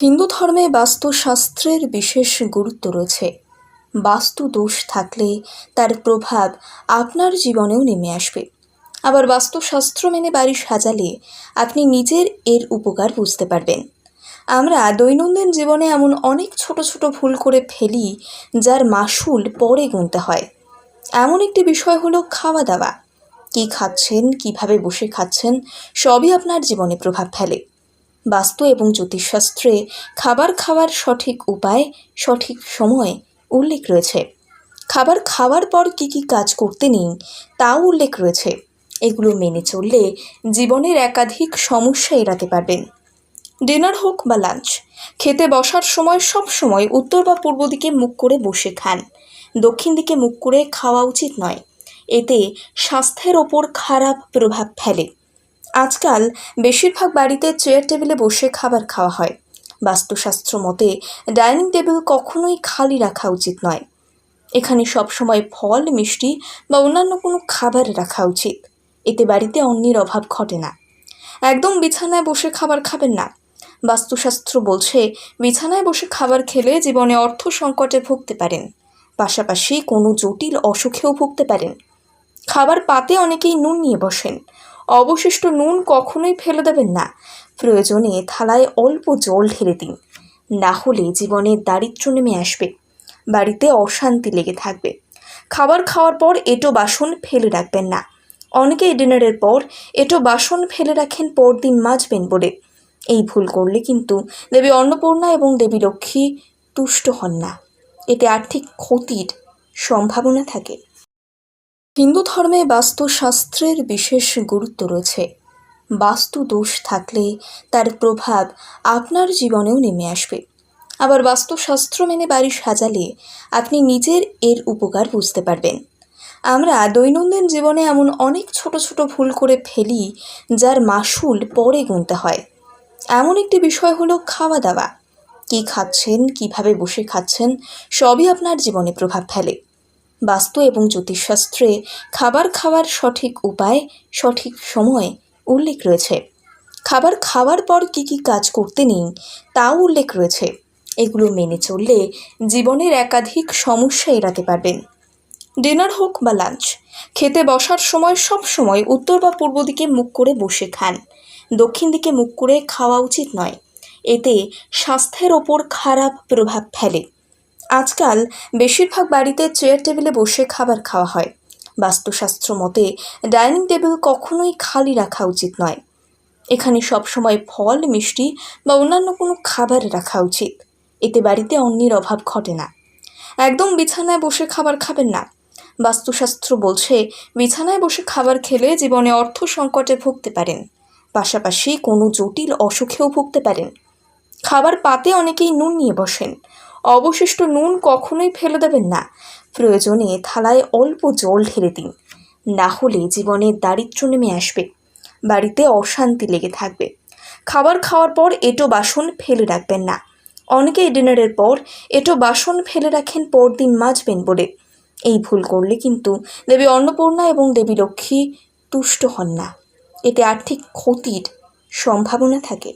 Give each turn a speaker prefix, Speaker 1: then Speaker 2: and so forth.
Speaker 1: হিন্দু ধর্মে বাস্তুশাস্ত্রের বিশেষ গুরুত্ব রয়েছে। বাস্তু দোষ থাকলে তার প্রভাব আপনার জীবনেও নেমে আসবে। আবার বাস্তুশাস্ত্র মেনে বাড়ি সাজালে আপনি নিজের এর উপকার বুঝতে পারবেন। আমরা দৈনন্দিন জীবনে এমন অনেক ছোট ছোট ভুল করে ফেলি যার মাসুল পরে গুনতে হয়। এমন একটি বিষয় হলো খাওয়া দাওয়া কী খাচ্ছেন, কীভাবে বসে খাচ্ছেন, সবই আপনার জীবনে প্রভাব ফেলে। বাস্তু এবং জ্যোতিষশাস্ত্রে খাবার খাওয়ার সঠিক উপায়, সঠিক সময় উল্লেখ রয়েছে। খাবার খাওয়ার পর কী কী কাজ করতে নেই, তাও উল্লেখ রয়েছে। এগুলো মেনে চললে জীবনের একাধিক সমস্যা এড়াতে পারবেন। ডিনার হোক বা লাঞ্চ, খেতে বসার সময় সব সময় উত্তর বা পূর্ব দিকে মুখ করে বসে খান। দক্ষিণ দিকে মুখ করে খাওয়া উচিত নয়। এতে স্বাস্থ্যের ওপর খারাপ প্রভাব ফেলে। আজকাল বেশিরভাগ বাড়িতে চেয়ার টেবিলে বসে খাবার খাওয়া হয়। বাস্তুশাস্ত্র মতে, ডাইনিং টেবিল কখনোই খালি রাখা উচিত নয়। এখানে সবসময় ফল, মিষ্টি বা অন্যান্য কোনো খাবার রাখা উচিত। এতে বাড়িতে অন্যের অভাব ঘটে না। একদম বিছানায় বসে খাবার খাবেন না। বাস্তুশাস্ত্র বলছে, বিছানায় বসে খাবার খেলে জীবনে অর্থ সংকটে ভুগতে পারেন। পাশাপাশি কোনো জটিল অসুখেও ভুগতে পারেন। খাবার পাতে অনেকেই নুন নিয়ে বসেন। অবশিষ্ট নুন কখনোই ফেলে দেবেন না। প্রয়োজনে থালায় অল্প জল ঢেলে দিন। না হলে জীবনে দারিদ্র্য নেমে আসবে। বাড়িতে অশান্তি লেগে থাকবে। খাবার খাওয়ার পর এটো বাসন ফেলে রাখবেন না। অনেকেই ডিনারের পর এটো বাসন ফেলে রাখেন পরদিন মাজবেন বলে। এই ভুল করলে কিন্তু দেবী অন্নপূর্ণা এবং দেবী লক্ষ্মী তুষ্ট হন না। এতে আর্থিক ক্ষতির সম্ভাবনা থাকে। হিন্দু ধর্মে বাস্তুশাস্ত্রের বিশেষ গুরুত্ব রয়েছে। বাস্তু দোষ থাকলে তার প্রভাব আপনার জীবনেও নেমে আসবে। আবার বাস্তুশাস্ত্র মেনে বাড়ি সাজালে আপনি নিজের এর উপকার বুঝতে পারবেন। আমরা দৈনন্দিন জীবনে এমন অনেক ছোট ছোট ভুল করে ফেলি, যার মাসুল পরে গুনতে হয়। এমন একটি বিষয় হলো খাওয়া দাওয়া। কী খাচ্ছেন, কীভাবে বসে খাচ্ছেন, সবই আপনার জীবনে প্রভাব ফেলে। বাস্তু এবং জ্যোতিষশাস্ত্রে খাবার খাওয়ার সঠিক উপায়, সঠিক সময় উল্লেখ রয়েছে। খাবার খাওয়ার পর কী কী কাজ করতে নেই, তাও উল্লেখ রয়েছে। এগুলো মেনে চললে জীবনের একাধিক সমস্যা এড়াতে পারবেন। ডিনার হোক বা লাঞ্চ, খেতে বসার সময় সব সময় উত্তর বা পূর্ব দিকে মুখ করে বসে খান। দক্ষিণ দিকে মুখ করে খাওয়া উচিত নয়। এতে স্বাস্থ্যের ওপর খারাপ প্রভাব ফেলে। আজকাল বেশিরভাগ বাড়িতে চেয়ার টেবিলে বসে খাবার খাওয়া হয়। বাস্তুশাস্ত্র মতে, ডাইনিং টেবিল কখনোই খালি রাখা উচিত নয়। এখানে সবসময় ফল, মিষ্টি বা অন্যান্য কোনো খাবার রাখা উচিত। এতে বাড়িতে অন্যের অভাব ঘটে না। একদম বিছানায় বসে খাবার খাবেন না। বাস্তুশাস্ত্র বলছে, বিছানায় বসে খাবার খেলে জীবনে অর্থ সংকটে ভুগতে পারেন। পাশাপাশি কোনো জটিল অসুখেও ভুগতে পারেন। খাবার পাতে অনেকেই নুন নিয়ে বসেন। অবশিষ্ট নুন কখনোই ফেলে দেবেন না। প্রয়োজনে থালায় অল্প জল ঢেলে দিন। না হলে জীবনে দারিদ্র্য নেমে আসবে। বাড়িতে অশান্তি লেগে থাকবে। খাবার খাওয়ার পর এটো বাসন ফেলে রাখবেন না। অনেকেই ডিনারের পর এটো বাসন ফেলে রাখেন, পরদিন মাজবেন বলে। এই ভুল করলে কিন্তু দেবী অন্নপূর্ণা এবং দেবী লক্ষ্মী তুষ্ট হন না। এতে আর্থিক ক্ষতির সম্ভাবনা থাকে।